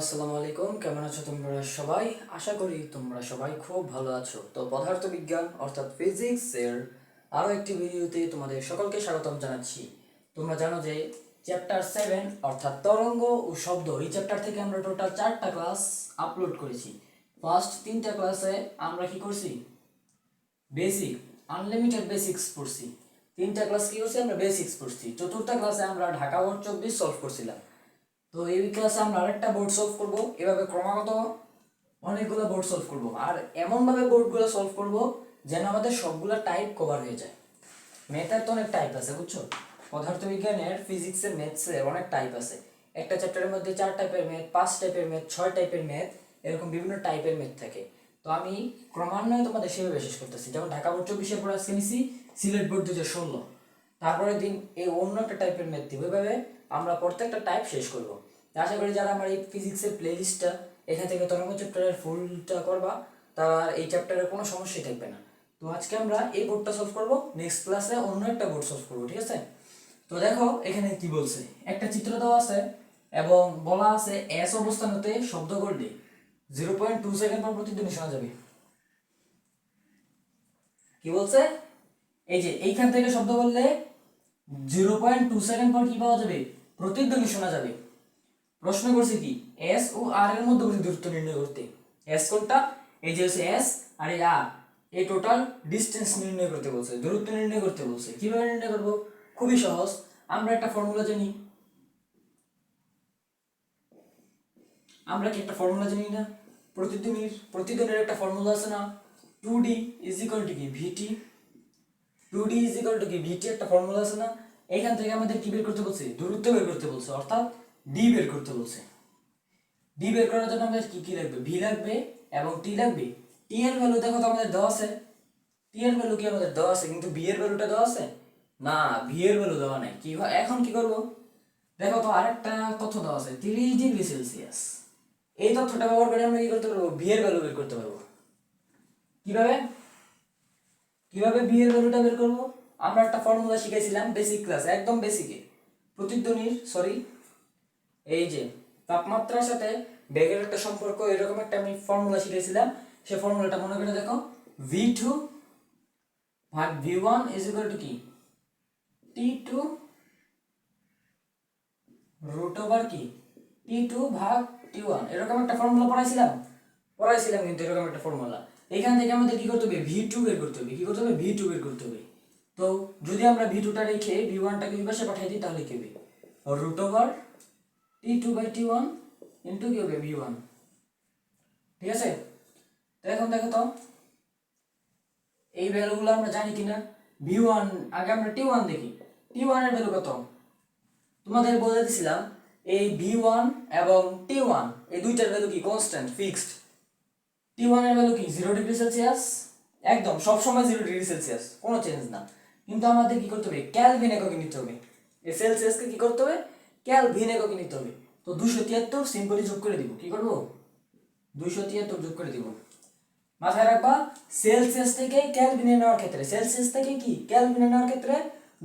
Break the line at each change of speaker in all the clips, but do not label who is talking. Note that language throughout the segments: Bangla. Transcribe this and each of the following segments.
আসসালামু আলাইকুম, কেমন আছো তোমরা সবাই? আশা করি তোমরা সবাই খুব ভালো আছো। তো পদার্থ বিজ্ঞান অর্থাৎ ফিজিক্স এর আরও একটি ভিডিওতে তোমাদের সকলকে স্বাগতম জানাচ্ছি। তোমরা জানো যে চ্যাপ্টার সেভেন অর্থাৎ তরঙ্গ ও শব্দ, এই চ্যাপ্টার থেকে আমরা টোটাল চারটা ক্লাস আপলোড করেছি। ফার্স্ট তিনটা ক্লাসে আমরা কি করছি? বেসিক আনলিমিটেড বেসিক্স পড়ছি। তিনটা ক্লাস কি করছি? আমরা বেসিক্স পড়ছি। চতুর্থ ক্লাসে আমরা ঢাকা বোর্ড চব্বিশ সলভ করছিলাম। তো এই ক্লাসে আমরা আরেকটা বোর্ড সলভ করব। এভাবে ক্রমাগত অনেকগুলো বোর্ড সলভ করব। আর এমনভাবে বোর্ডগুলো সলভ করব যেন আমাদের সবগুলো টাইপ কভার হয়ে যায়। ম্যাথের তো অনেক টাইপ আছে, বুঝছ? পদার্থবিজ্ঞানের ফিজিক্সের ম্যাথসের অনেক টাইপ আছে। একটা চ্যাপ্টারের মধ্যে চার টাইপের ম্যাথ পাঁচ টাইপের ম্যাথ ছয় টাইপের ম্যাথ এরকম বিভিন্ন টাইপের ম্যাথ থাকে। তো আমি ক্রমান্বয়ে তোমাদের সেভাবে শেষ করতেছি। যেমন ঢাকা বোর্ড চব্বিশের পর আজকে নিছি সিলেট বোর্ড দু হাজার ষোলো। তারপরের দিন এই অন্য একটা টাইপের ম্যাথ দিব। এভাবে আমরা প্রত্যেকটা টাইপ শেষ করব। আশা করি যারা আমার এই ফিজিক্সের প্লেলিস্টটা এখান থেকে তরঙ্গ চ্যাপ্টারের ফুলটা করবা, তার এই চ্যাপ্টারের কোনো সমস্যাই থাকবে না। তো আজকে আমরা এই বোর্ডটা সলভ করব নেক্সট ক্লাসে অন্য একটা বোর্ড সলভ করব, ঠিক আছে? তো দেখো, এখানে কি বলছে? একটা চিত্র দেওয়া আছে এবং বলা আছে এস অবস্থান হতে শব্দ করলে জিরো পয়েন্ট টু সেকেন্ড পর প্রতিধ্বনি শোনা যাবে। কি বলছে? এই যে, এইখান থেকে শব্দ বললে জিরো পয়েন্ট টু সেকেন্ড পর কি পাওয়া যাবে? প্রতিধ্বনি শোনা যাবে। প্রশ্ন করছে কি? এস ও আর এর মধ্যবর্তী দূরত্ব নির্ণয় করতে। এস কোনটা? এই যে হচ্ছে এস আর এই আর এই টোটাল ডিস্টেন্স নির্ণয় করতে বলছে, দূরত্ব নির্ণয় করতে বলছে। কীভাবে নির্ণয় করব? খুবই সহজ। আমরা একটা ফর্মুলা জানি। আমরা কি একটা ফর্মুলা জানি না? প্রতিদিনের প্রতিদিনের একটা ফর্মুলা আছে না? Two D is equal to কি? VT two D is equal to কি? ভিটি একটা ফর্মুলা আছে না? এখান থেকে আমাদের কি বের করতে বলছে? দূরত্ব বের করতে বলছে, অর্থাৎ ডি বের করতে বলছে। ডি বের করার জন্য আমাদের কি কি লাগবে? ভি লাগবে এবং টি লাগবে। টি এর ভ্যালু দেখো তো আমাদের দেওয়া আছে। টি এর ভ্যালু কি আমাদের দেওয়া আছে? কিন্তু বি এর ভ্যালুটা দেওয়া আছে? না ভি এর ভ্যালু দেওয়া নাই। কি এখন কি করব? দেখো তো আরেকটা তথ্য দেওয়া আছে, তিরিশ ডিগ্রি সেলসিয়াস। এই তথ্যটা ব্যবহার করে আমরা কি করতে পারব? বি এর ভ্যালু বের করতে পারব। কীভাবে? কীভাবে বি এর ভ্যালুটা বের করব? আমরা একটা ফর্মুলা শিখেছিলাম বেসিক ক্লাস একদম বেসিকে প্রতিধ্বনির সরি এই যে, তাপমাত্রার সাথে বেগের একটা সম্পর্ক, এরকম একটা আমি ফর্মুলা শিখেছিলাম সেই ফর্মুলাটা মনে করে দেখো ভি টু ভাগ V one is equal to কি? টি টু রুট ওভার কি? টি টু ভাগ টি ওয়ান এরকম একটা ফর্মুলা পড়াইছিলাম? পড়াইছিলাম কিন্তু এরকম একটা ফর্মুলা এখান থেকে আমাদের কি করতে হবে? ভি টু বের করতে হবে। কি করতে হবে? ভি টু বের করতে হবে। তো যদি আমরা ভি টুটা রেখে ভি ওয়ানটাকে ওই পাশে পাঠিয়ে দিই, তাহলে কি হবে? Root over T two by T one into কি হবে? ভি ওয়ান ঠিক আছে? তো এখন দেখো তো, এই ভ্যালুগুলো আমরা জানি কিনা? ভি ওয়ান আগে আমরা টি ওয়ান দেখি। টি ওয়ানের ভ্যালু কত? তোমাদের বলে দিছিলাম, এই ভি ওয়ান এবং টি ওয়ান এই দুইটার ভ্যালু কি? কনস্ট্যান্ট ফিক্সড টি ওয়ানের ভ্যালু কি? জিরো ডিগ্রি সেলসিয়াস একদম, সবসময় জিরো ডিগ্রি সেলসিয়াস কোনো চেঞ্জ না। কিন্তু আমাদের কি করতে হবে? ক্যালভিন এককে নিতে হবে। এই সেলসিয়াসকে কি করতে হবে? ক্যালভিন এককে নিতে হবে। তো দুশো তিয়াত্তর সিম্পলি যোগ করে দিব, কি করব? দুশো তিয়াত্তর যোগ করে দিব। মাথায় রাখবা সেলসিয়াস থেকে ক্যালভিনে নেওয়ার ক্ষেত্রে সেলসিয়াস থেকে কি? ক্যালভিনে নেওয়ার ক্ষেত্রে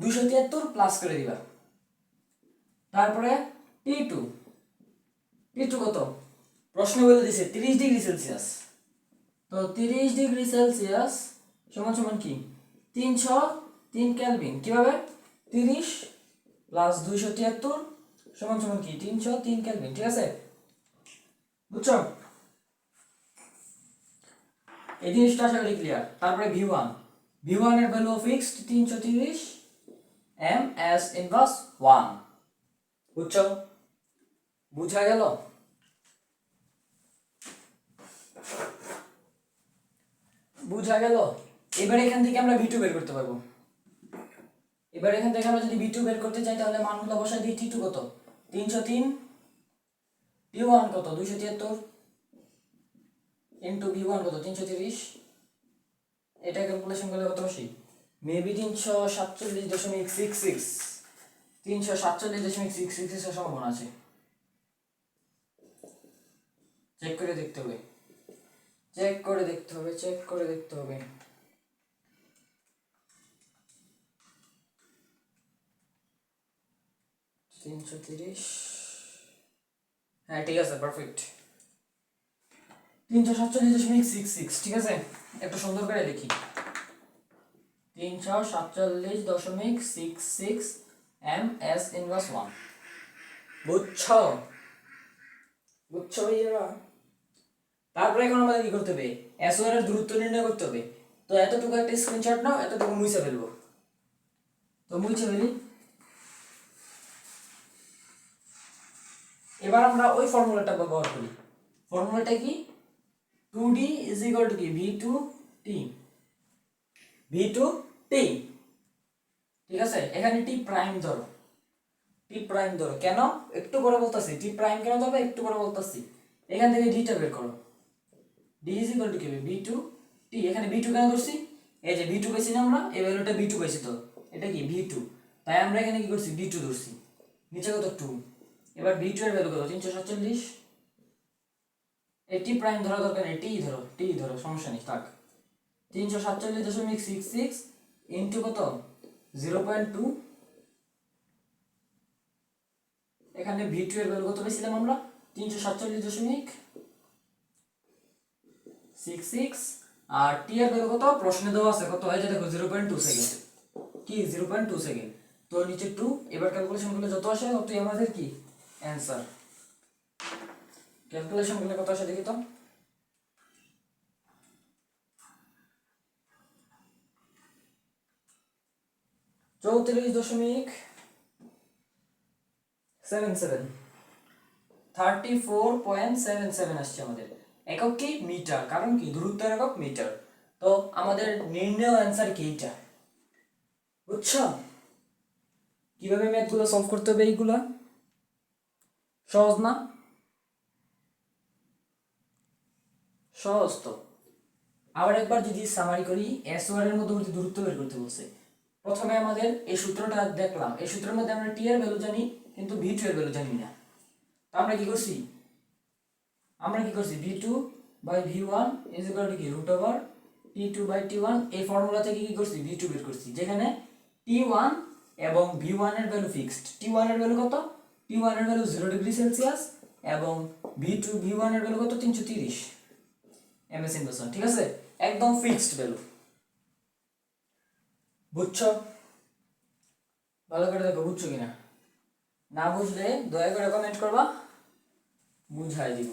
দুশো তিয়াত্তর প্লাস করে দিবা। তারপরে টি টু টি টু কত? প্রশ্ন বলে দিছে, তিরিশ ডিগ্রি সেলসিয়াস তো তিরিশ ডিগ্রি সেলসিয়াস সমান সমান কি? তিনশো তিন ক্যালভিন কীভাবে? তিরিশ প্লাস দুইশো তিয়াত্তর সমান সমান কি? তিনশো তিন ক্যালভিন ঠিক আছে? বুঝছ? এই জিনিসটা আশা করি ক্লিয়ার তারপরে ভি ওয়ান ভি ওয়ানের ভ্যালু ফিক্সড তিনশো তিরিশ এম এস ইনভার্স ওয়ান বুঝছ? বুঝা গেল? বুঝা গেল? এবার এখান থেকে আমরা ভিটু বের করতে পারব। এবার এখান থেকে আমরা যদি ভিটু বের করতে চাই, তাহলে মানগুলো বসাই দিই টি টু কত? তিনশো তিন টি ওয়ান কত? দুইশো তিয়াত্তর ইন্টু ভি ওয়ান কত? তিনশো তিরিশ এটা ক্যালকুলেশন করলে কত বসি মেবি তিনশো সাতচল্লিশ দশমিক সিক্স সিক্স তিনশো সাতচল্লিশ দশমিক সিক্স সিক্সের সম্ভাবনা আছে। চেক করে দেখতে হবে। চেক করে দেখতে হবে চেক করে দেখতে হবে। তিনশো তিরিশ। হ্যাঁ ঠিক আছে পারফেক্ট তিনশো সাতচল্লিশ দশমিক সিক্স সিক্স ঠিক আছে? একটু সুন্দর করে লিখি তিনশো সাতচল্লিশ দশমিক six six M S inverse one বুঝছ? বুঝছ ভাইয়া? তারপরে এখন আমাদের কি করতে হবে? এস এর দূরত্ব নির্ণয় করতে হবে। তো এতটুকু একটা স্ক্রিনশট নাও, এতটুকু মুছে ফেলব। তো মুছে ফেলি। এবার আমরা ওই ফর্মুলাটা ব্যবহার করি। ফর্মুলাটা কি? Two D is equal to কি? V two T V two T ঠিক আছে? এখানে টি প্রাইম ধরো। টি প্রাইম ধরো। কেন? একটু করে বলতেছি। টি প্রাইম কেন ধরবে? একটু করে বলতেছি। এখান থেকে ডিটা বের করো। ডি ইজ ইকাল টু কি ভি টু টি এখানে ভি টু কেন ধরছি এই যে ভি টু পাইছি না আমরা এই ভ্যালুটা ভি টু পাইছি তো। এটা কি? ভি টু তাই আমরা এখানে কি করছি? ভি টু ধরছি। নিচে কত? টু এবার ভি টু এর ভ্যালু কত? তিনশো সাতচল্লিশ। এই টি প্রাইম ধরা দরকার নেই। টি ধরো টি ধরো, সমস্যা নেই, থাক। তিনশো সাতচল্লিশ দশমিক সিক্স সিক্স ইন্টু কত? জিরো পয়েন্ট টু এখানে ভি টু এর ভ্যালু কত পেয়েছিলাম আমরা? তিনশো সাতচল্লিশ দশমিক সিক্স সিক্স আর টি এর ভ্যালু কত? প্রশ্নে দেওয়া আছে কত? হয় যে দেখো জিরো পয়েন্ট টু সেকেন্ড কি? জিরো পয়েন্ট টু সেকেন্ড তো নিচে টু এবার ক্যালকুলেশন করলে যত আসে, ততই আমাদের কি? অ্যান্সার ক্যালকুলেশন করলে কত আসে দেখি তো? চৌত্রিশ দশমিক seven seven thirty four point seven seven আসছে আমাদের। একক কি? মিটার। কারণ কি? দূরত্ব একক মিটার। তো আমাদের নির্ণয় অ্যান্সার কি এইটা? বুঝছ? কীভাবে ম্যাথগুলো সলভ করতে হবে এইগুলা? সহজ না? সহজ তো। আবার একবার যদি সামারি করি এস ওয়ার এর মধ্যবর্তী দূরত্ব বের করতে বলছে। প্রথমে আমাদের এই সূত্রটা দেখলাম। এই সূত্রের মধ্যে আমরা টি এর ভ্যালু জানি, কিন্তু ভি টু এর ভ্যালু জানি না। তো আমরা কি করছি? আমরা কি করছি? V two by V one is equal to কি? Root over T two by T one এই ফর্মুলা থেকে কি করছি? ভি টু বের করছি। যেখানে টি ওয়ান এবং ভি ওয়ানের ভ্যালু ফিক্সড টি ওয়ানের ভ্যালু কত? টি ওয়ানের ভ্যালু জিরো ডিগ্রি সেলসিয়াস এবং ভি টু ভি ওয়ানের ভ্যালু কত? তিনশো তিরিশ। এম এস ইনভার্সন ঠিক আছে? একদম ফিক্সড ভ্যালু বুঝছ? ভালো করে দেখো, বুঝছ কিনা? না বুঝলে দয়া করে কমেন্ট করবা, বুঝাই দিব।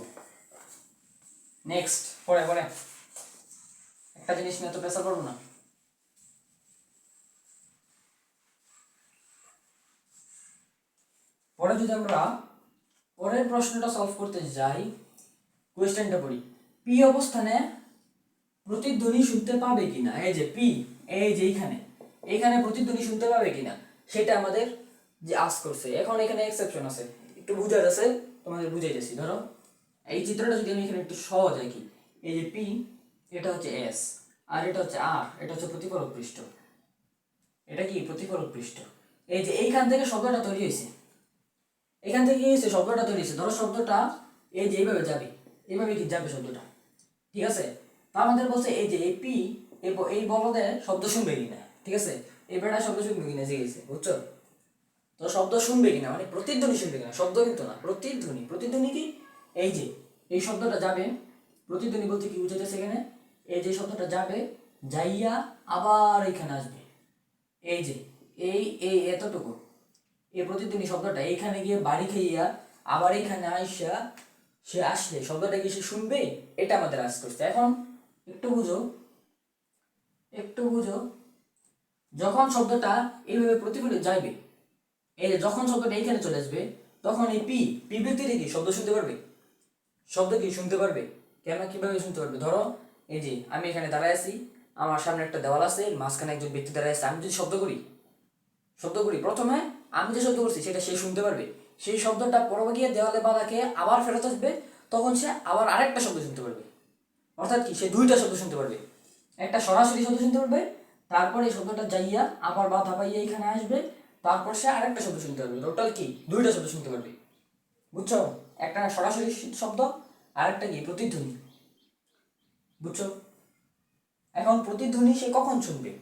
নেক্সট পরে পরে। একটা জিনিস নিয়ে তো প্রেসার করব না। পরে যদি আমরা পরের প্রশ্নটা সলভ করতে যাই কোয়েশ্চেনটা পড়ি। পি অবস্থানে প্রতিধ্বনি শুনতে পাবে কিনা? এই যে পি এই যে এইখানে। এইখানে প্রতিধ্বনি শুনতে পাবে কিনা? সেটা আমাদের যে আস করছে। এখন এখানে এক্সেপশন আছে। একটু বুঝা যাচ্ছে? তোমাদের বুঝাই যাচ্ছি ধরো। এই চিত্রটা যদি আমি এখানে একটু সহজ আঁকি, এই যে পি এটা হচ্ছে এস আর এটা হচ্ছে আর এটা হচ্ছে প্রতিফলক পৃষ্ঠ। এটা কি? প্রতিফলক পৃষ্ঠ। এই যে এইখান থেকে শব্দটা তৈরি হয়েছে এখান থেকে কি হয়েছে শব্দটা তৈরি হয়েছে, ধরো শব্দটা এই যে এইভাবে যাবে, এইভাবে কি যাবে শব্দটা? ঠিক আছে? তা আমাদের বলছে এই যে এই পি এই বলদে শব্দ শুনবে কিনা? ঠিক আছে? এই বেটা শব্দ শুনবে কিনা? জিজ্ঞেস বুঝছ? তো শব্দ শুনবে কিনা? মানে প্রতিধ্বনি শুনবে কিনা? শব্দ কিন্তু না, প্রতিধ্বনি। প্রতিধ্বনি কি? এই যে এই শব্দটা যাবে প্রতিধ্বনি বলতে কি বুঝাইতেছে এখানে এই যে শব্দটা যাবে, যাইয়া আবার এখানে আসবে। এই যে, এই এই, এতটুকু। এই প্রতিধ্বনি শব্দটা এইখানে গিয়ে বাড়ি খাইয়া আবার এইখানে আইসা সে আসলে, শব্দটা কি সে শুনবে? এটা আমাদের আজ করছে। এখন একটু বুঝো একটু বুঝো, যখন শব্দটা এইভাবে প্রতিফলিত যাইবে, এই যখন শব্দটা এইখানে চলে আসবে, তখন এই পি পি ব্যক্তিটা কি শব্দ শুনতে পারবে? শব্দ কি শুনতে পারবে? কেন কীভাবে শুনতে পারবে? ধরো, এই যে আমি এখানে দাঁড়ায় আছি, আমার সামনে একটা দেওয়াল আছে, মাঝখানে একজন ব্যক্তি দাঁড়ায় আছে, আমি যদি শব্দ করি শব্দ করি, প্রথমে আমি যে শব্দ করছি সেটা সে শুনতে পারবে। সেই শব্দটা পরবে গিয়ে দেওয়ালে বাধা খেয়ে আবার ফেরত আসবে, তখন সে আবার আরেকটা শব্দ শুনতে পারবে। অর্থাৎ কি? সে দুইটা শব্দ শুনতে পারবে। একটা সরাসরি শব্দ শুনতে পারবে, তারপর এই শব্দটা যাইয়া আবার বাধা পাইয়া এখানে আসবে, তারপর সে আরেকটা শব্দ শুনতে পারবে। টোটাল কি? দুইটা শব্দ শুনতে পারবে। বুঝছ? একটা সরাসরি শব্দ, আরেকটা কি প্রতিধ্বনি। বুঝছ? এখন প্রতিধ্বনি সে কখন শুনবে?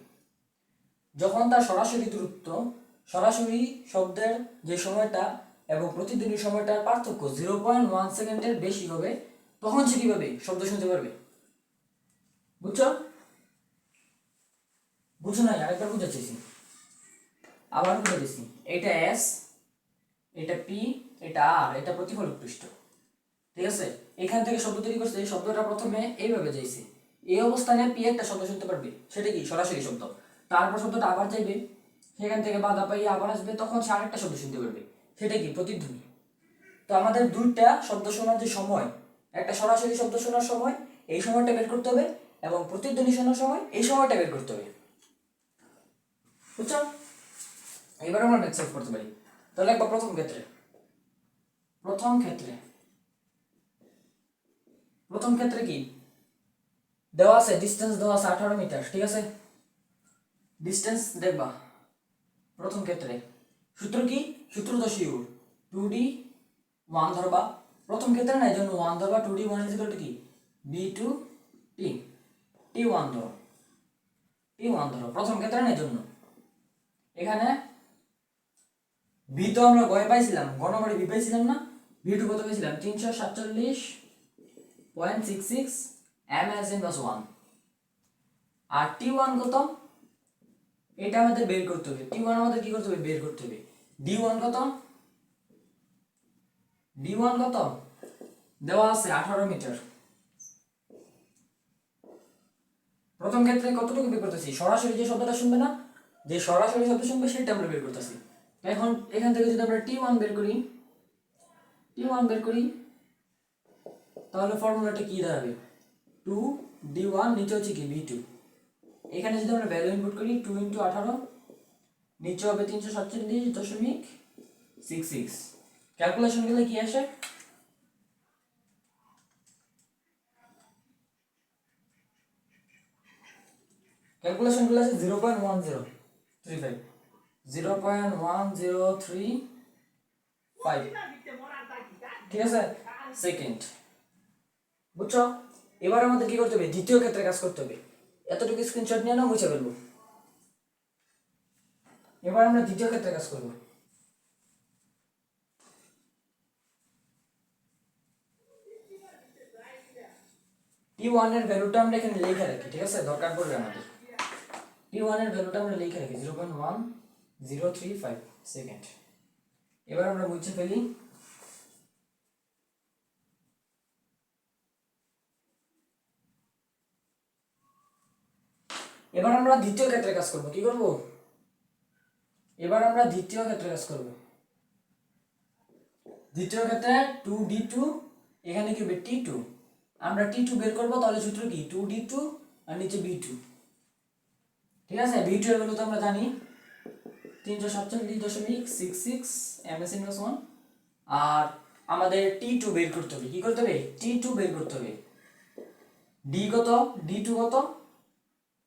যখন তার সরাসরি দূরত্ব, সরাসরি শব্দের যে সময়টা এবং প্রতিধ্বনি সময়টার পার্থক্য জিরো পয়েন্ট ওয়ান সেকেন্ডের বেশি হবে, তখন সে কি পাবে শব্দ শুনতে পারবে? বুঝছ? বুঝো নাই, আরেকবার বুঝাচ্ছি। আবার বুঝে দিচ্ছি এটা এস এটা পি এটা আর, এটা প্রতিফলক পৃষ্ঠ। ঠিক আছে? এখান থেকে শব্দ তৈরি করছে, এই শব্দটা প্রথমে এইভাবে যাইছে। এই অবস্থানে পি একটা শব্দ শুনতে পারবে। সেটা কি? সরাসরি শব্দ। তারপর শব্দটা আবার যাইবে। সেখান থেকে বাধা পাইয়ে আবার আসবে। তখন সে আরেকটা শব্দ শুনতে পারবে। সেটা কি? প্রতিধ্বনি। তো আমাদের দুইটা শব্দ শোনার যে সময়, একটা সরাসরি শব্দ শোনার সময়, এই সময়টা বের করতে হবে এবং প্রতিধ্বনি শোনার সময় এই সময়টা বের করতে হবে। বুঝছ? এবার আমরা নেক্সট করতে পারি। তাহলে একবার প্রথম ক্ষেত্রে। প্রথম ক্ষেত্রে। প্রথম ক্ষেত্রে কি? দেওয়া আছে ডিস্টেন্স দেওয়া আছে আঠারো মিটার ঠিক আছে? ডিস্টেন্স দেখবা, প্রথম ক্ষেত্রে। সূত্র কি? সূত্র তো শিওর টু ডি ওয়ান ধরবা। প্রথম ক্ষেত্রে না এই জন্য ওয়ান ধরবা টু ডি ওয়ান ইজ কি? B two T T one ধরো। টি ওয়ান ধরো, প্রথম ক্ষেত্রে না এই জন্য এখানে বি তো আমরা গয়ে পাইছিলাম গ নম্বরে বি পাইছিলাম না? টু কত পেয়েছিলাম? তিনশো সাতচল্লিশ point six six plus one আর টি ওয়ান কত? এটা আমাদের বের করতে হবে। টি ওয়ান আমাদের কি করতে হবে? বের করতে হবে। ডি ওয়ান কত? ডি ওয়ান কত? দেওয়া আছে আঠারো মিটার। প্রথম ক্ষেত্রে কতটুকু বের করতেছি? সরাসরি যে শব্দটা শুনবে না, যে সরাসরি শব্দ শুনবে, সেটা আমরা বের করতেছি। এখন এখান থেকে যদি আমরা টি ওয়ান বের করি টি ওয়ান বের করি। তাহলে ফর্মুলাটা কি দাঁড়াবে? টু ডি ওয়ান নিচে হচ্ছে কি বি টু এখানে যদি আমরা ভ্যালু ইনপুট করি টু ইন্টু আঠারো, নিচে হবে তিনশো সাতচল্লিশ দশমিক সিক্স সিক্স ক্যালকুলেশন গেলে কি আসে? ক্যালকুলেশনগুলো আছে zero point one zero three five zero point one zero three five ঠিক আছে? সেকেন্ড বুঝছ? এবার আমাদের কি করতে হবে? দ্বিতীয় ক্ষেত্রে কাজ করতে হবে। এতটুকু স্ক্রিনশট নিয়ে নাও, মুছে ফেলব। এবার আমরা দ্বিতীয় ক্ষেত্রে কাজ করব। টি ওয়ানের ভ্যালুটা আমরা এখানে লিখে রাখি, ঠিক আছে? দরকার পড়বে আমাদের। টি ওয়ানের ভ্যালুটা আমরা লিখে রাখি zero point one zero three five second এবার আমরা মুছে ফেলি। এবার আমরা দ্বিতীয় ক্ষেত্রে কাজ করব, কি করব? এবার আমরা দ্বিতীয় ক্ষেত্রে কাজ করব। দ্বিতীয় ক্ষেত্রে টু ডি টু এখানে কি হবে? টি টু আমরা টি টু বের করব, তাহলে সূত্র কি? টু ডি টু আর নিচে বি টু ঠিক আছে? বি টু ভ্যালু তো আমরা জানি। তিনশো সাতচল্লিশ দশমিক six six M inverse one আর আমাদের টি টু বের করতে হবে। কি করতে হবে? টি টু বের করতে হবে। ডি কত? ডি টু কত?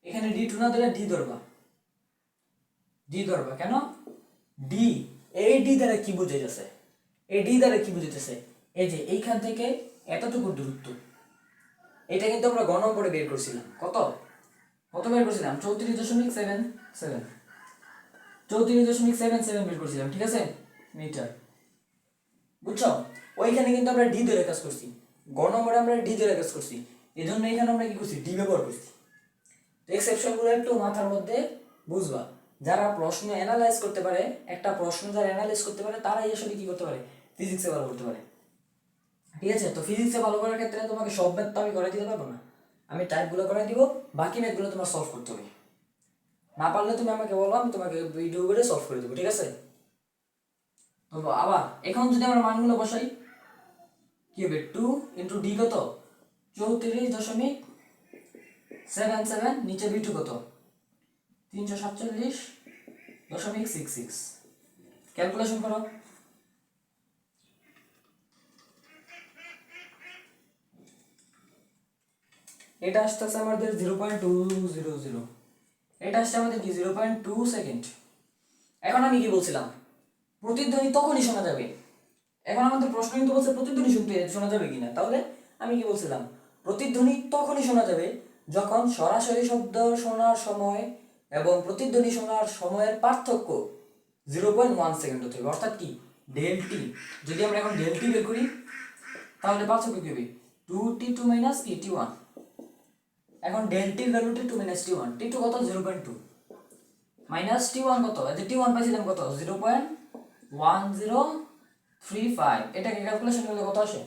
এখানে ডি টু না ধরে ডি ধরবা। ডি ধরবা, কেন? ডি এই ডি দ্বারা কি বুঝাইতেছে? এই ডি দ্বারা কি বুঝাইতেছে? এই যে এইখান থেকে এতটুকু দূরত্ব। এটা কিন্তু আমরা গ নম্বরে বের করছিলাম। কত? কত বের করছিলাম? চৌত্রিশ দশমিক সেভেন সেভেন। চৌত্রিশ দশমিক সেভেন সেভেন বের করছিলাম, ঠিক আছে? মিটার। বুঝছ? ওইখানে কিন্তু আমরা ডি ধরে কাজ করছি। গ নম্বরে আমরা ডি ধরে কাজ করছি। এই জন্য এখানে আমরা কি করছি? ডি ব্যবহার করছি। এক্সেপশনগুলো একটু মাথার মধ্যে বুঝবা। যারা প্রশ্ন অ্যানালাইজ করতে পারে, একটা প্রশ্ন যারা অ্যানালাইজ করতে পারে, তারাই আসলে কি করতে পারে? ফিজিক্সে ভালো করতে পারে। ঠিক আছে? তো ফিজিক্সে ভালো করার ক্ষেত্রে তোমাকে সব ম্যাথ তো আমি করে দিতে পারব না। আমি টাইপগুলো করে দিব, বাকি ম্যাথগুলো তোমার সলভ করতে হবে। না পারলে তুমি আমাকে বলো, আমি তোমাকে ভিডিও করে সলভ করে দেবো, ঠিক আছে? তো আবার, এখন যদি আমরা মানগুলো বসাই, কি হবে? টু ইন্টু ডি কত? চৌত্রিশ দশমিক সেভেন সেভেন, নিচে বি টু কত? তিনশো সাতচল্লিশ দশমিক সিক্স সিক্স ক্যালকুলেশন করো। এটা আসতেছে আমাদের zero point two zero zero এটা আসছে আমাদের কি? জিরো পয়েন্ট টু সেকেন্ড এখন আমি কি বলছিলাম? প্রতিধ্বনি তখনই শোনা যাবে। এখন আমাদের প্রশ্ন কিন্তু বলছে প্রতিধ্বনি শুনতে শোনা যাবে কিনা? তাহলে আমি কি বলছিলাম? প্রতিধ্বনি তখনই শোনা যাবে যখন সরাসরি শব্দ শোনার সময় এবং প্রতিধ্বনি শোনার সময়ের পার্থক্য জিরো পয়েন্ট ওয়ান সেকেন্ড হতে হবে। অর্থাৎ কি? ডেল টি যদি আমরা এখন ডেল টি বের করি, তাহলে পার্থক্য কি হবে? টু টি টু মাইনাস কি টি ওয়ান এখন ডেল টির value T two minus T one T two কত? Zero point two minus T one কত? যে টি ওয়ান পাইছিলাম কত? Zero point one zero three five এটাকে ক্যালকুলেশন করলে কত আসে?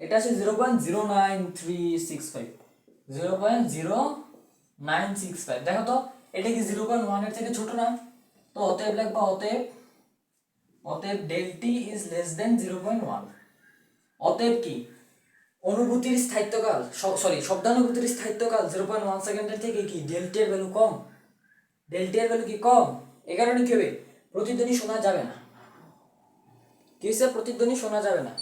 এটা আছে zero point zero nine three six five zero point zero nine six five দেখো তো, এটা কি জিরো পয়েন্ট ওয়ানের থেকে ছোট না? তো অতএব লিখবা অতএব অতএব del T is less than zero point one অতএব কি? অনুভূতির স্থায়িত্বকাল সরি শব্দানুভূতির স্থায়িত্বকাল জিরো পয়েন্ট ওয়ান সেকেন্ডের থেকে কি? ডেল টি এর ভ্যালু কম। ডেল টি এর ভ্যালু কি কম? এ কারণে কি হবে? প্রতিধ্বনি শোনা যাবে না। কি হয়েছে প্রতিধ্বনি শোনা যাবে না।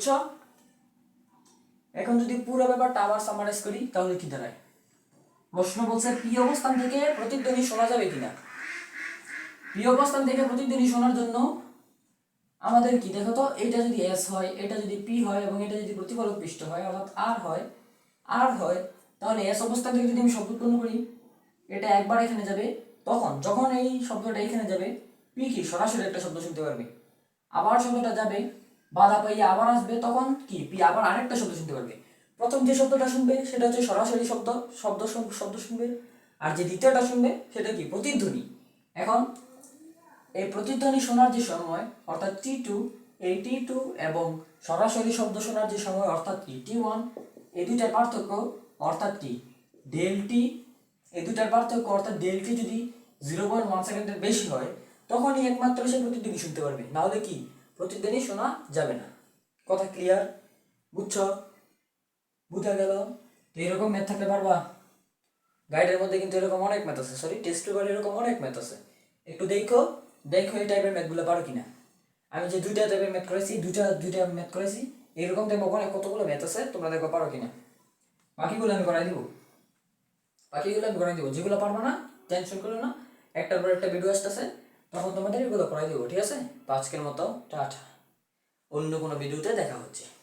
বুঝছ এখন যদি পুরো ব্যাপারটা আবার সামারাইজ করি, তাহলে কি দাঁড়ায়? প্রশ্ন বলছে পি অবস্থান থেকে প্রতিধ্বনি শোনা যাবে কিনা? পি অবস্থান থেকে প্রতিধ্বনি শোনার জন্য আমাদের কি, দেখো তো, এটা যদি এস হয়, এটা যদি পি হয়, এবং এটা যদি প্রতিফলক পৃষ্ঠ হয়, অর্থাৎ আর হয় আর হয়, তাহলে এস অবস্থান থেকে যদি আমি শব্দ উৎপন্ন করি, এটা একবার এখানে যাবে, তখন, যখন এই শব্দটা এখানে যাবে পি কি? সরাসরি একটা শব্দ শুনতে পারবে। আবার শব্দটা যাবে বাধা পাইয়ে আবার আসবে, তখন কি? পি আবার আরেকটা শব্দ শুনতে পারবে। প্রথম যে শব্দটা শুনবে, সেটা হচ্ছে সরাসরি শব্দ শব্দ শব্দ- শুনবে। আর যে দ্বিতীয়টা শুনবে, সেটা কি? প্রতিধ্বনি। এখন, এই প্রতিধ্বনি শোনার যে সময়, অর্থাৎ টি টু এই টি টু এবং সরাসরি শব্দ শোনার যে সময়, অর্থাৎ কি? টি ওয়ান এই দুইটার পার্থক্য, অর্থাৎ কি? ডেল টি এই দুইটার পার্থক্য, অর্থাৎ ডেল টি যদি জিরো পয়েন্ট ওয়ান সেকেন্ডের বেশি হয়, তখনই একমাত্র সে প্রতিধ্বনি শুনতে পারবে। নাহলে কি? প্রতিধ্বনি শোনা যাবে না। কথা ক্লিয়ার বুঝছ? বুঝা গেল? তো এরকম ম্যাথ থাকলে পারবা? গাইডের মধ্যে কিন্তু এরকম অনেক ম্যাথ আছে। সরি টেস্ট পেপারে এরকম অনেক ম্যাথ আছে। একটু দেখো দেখো এই টাইপের ম্যাথগুলো পারো কিনা। আমি যে দুইটা টাইপের ম্যাথ করেছি, দুইটা দুইটা ম্যাথ করেছি, এরকম দেখব অনেক কতগুলো ম্যাথ আছে, তোমরা দেখো পারো কিনা। বাকিগুলো আমি করাই দিব। বাকিগুলো আমি করাই দিব। যেগুলো পারব না টেনশন করো না। একটার পর একটা ভিডিও আসতেছে। তখন তোমাদের এগুলো করাই দিব, ঠিক আছে? আজকের মতো টাটা। অন্য কোনো ভিডিওতে দেখা হচ্ছে।